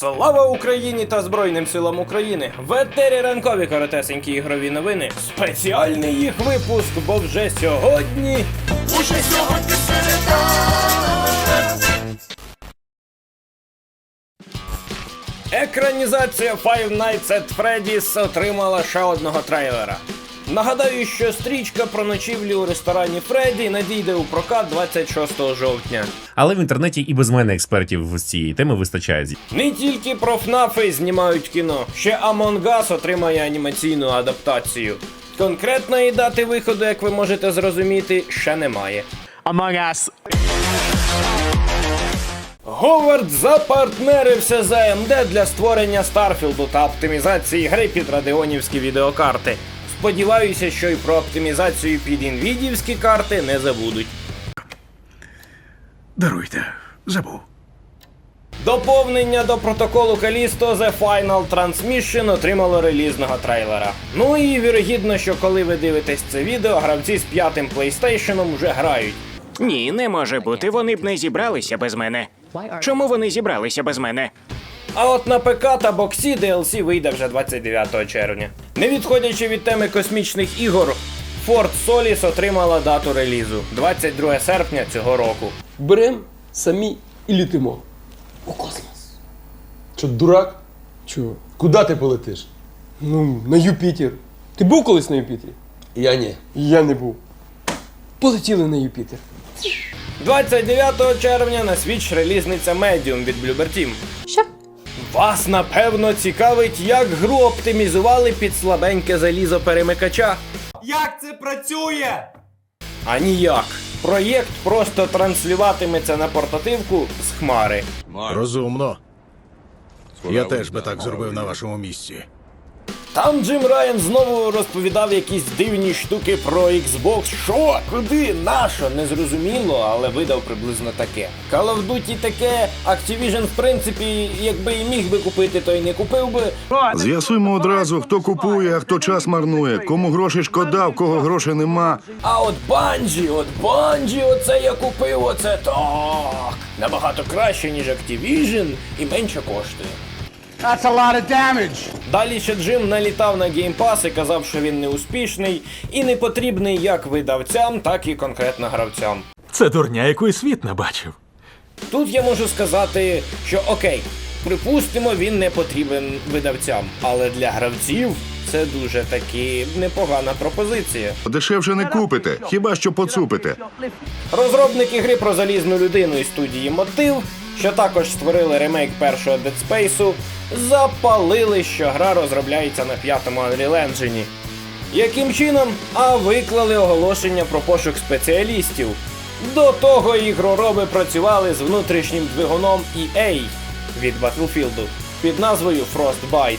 Слава Україні та Збройним силам України! В етері ранкові коротесенькі ігрові новини. Спеціальний їх випуск, бо вже сьогодні. Уже сьогодні середа. Екранізація Five Nights at Freddy's отримала ще одного трейлера. Нагадаю, що стрічка про ночівлі у ресторані Фредді надійде у прокат 26 жовтня. Але в інтернеті і без мене експертів з цієї теми вистачає. Не тільки про ФНАФи знімають кіно, ще Among Us отримає анімаційну адаптацію. Конкретної дати виходу, як ви можете зрозуміти, ще немає. Among Us. Говард запартнерився з AMD для створення Старфілду та оптимізації гри під радіонівські відеокарти. Сподіваюся, що й про оптимізацію під інвідівські карти не забудуть. Даруйте, забув. Доповнення до протоколу Калісто The Final Transmission отримало релізного трейлера. Ну і вірогідно, що коли ви дивитесь це відео, гравці з п'ятим PlayStation вже грають. Ні, не може бути. Вони б не зібралися без мене. Чому вони зібралися без мене? А от на ПК та боксі DLC вийде вже 29 червня. Не відходячи від теми космічних ігор, Ford Solis отримала дату релізу 22 серпня цього року. Берем самі і літимо. У космос. Що, дурак? Чого? Куди ти полетиш? Ну, на Юпітер. Ти був колись на Юпітері? Я ні. Я не був. Полетіли на Юпітер. 29 червня на Switch релізниця Medium від Bloober Team. Що? Вас напевно цікавить, як гру оптимізували під слабеньке залізо перемикача. Як це працює? А ніяк. Проєкт просто транслюватиметься на портативку з хмари. Розумно. Я теж би так зробив на вашому місці. Там Джим Райан знову розповідав якісь дивні штуки про Xbox. Що? Куди? Нащо? Незрозуміло, але видав приблизно таке. Call of Duty таке, Activision, в принципі, якби і міг би купити, то й не купив би. З'ясуємо одразу, хто купує, а хто час марнує, кому грошей шкода, в кого грошей нема. А от Банджі, от Банджі, оце я купив, оце так. Набагато краще, ніж Activision і менше коштує. That's a lot of damage. Далі ще Джим налітав на геймпас і казав, що він неуспішний і не потрібний як видавцям, так і конкретно гравцям. Це дурня, якої світ не бачив. Тут я можу сказати, що окей, припустимо, він не потрібен видавцям, але для гравців це дуже таки непогана пропозиція. Дешевше не купите, хіба що поцупите. Розробники гри про залізну людину із студії Мотив, що також створили ремейк першого Dead Space, запалили, що гра розробляється на п'ятому Unreal Engine. Яким чином? А виклали оголошення про пошук спеціалістів. До того ігророби працювали з внутрішнім двигуном EA від Battlefield під назвою Frostbite.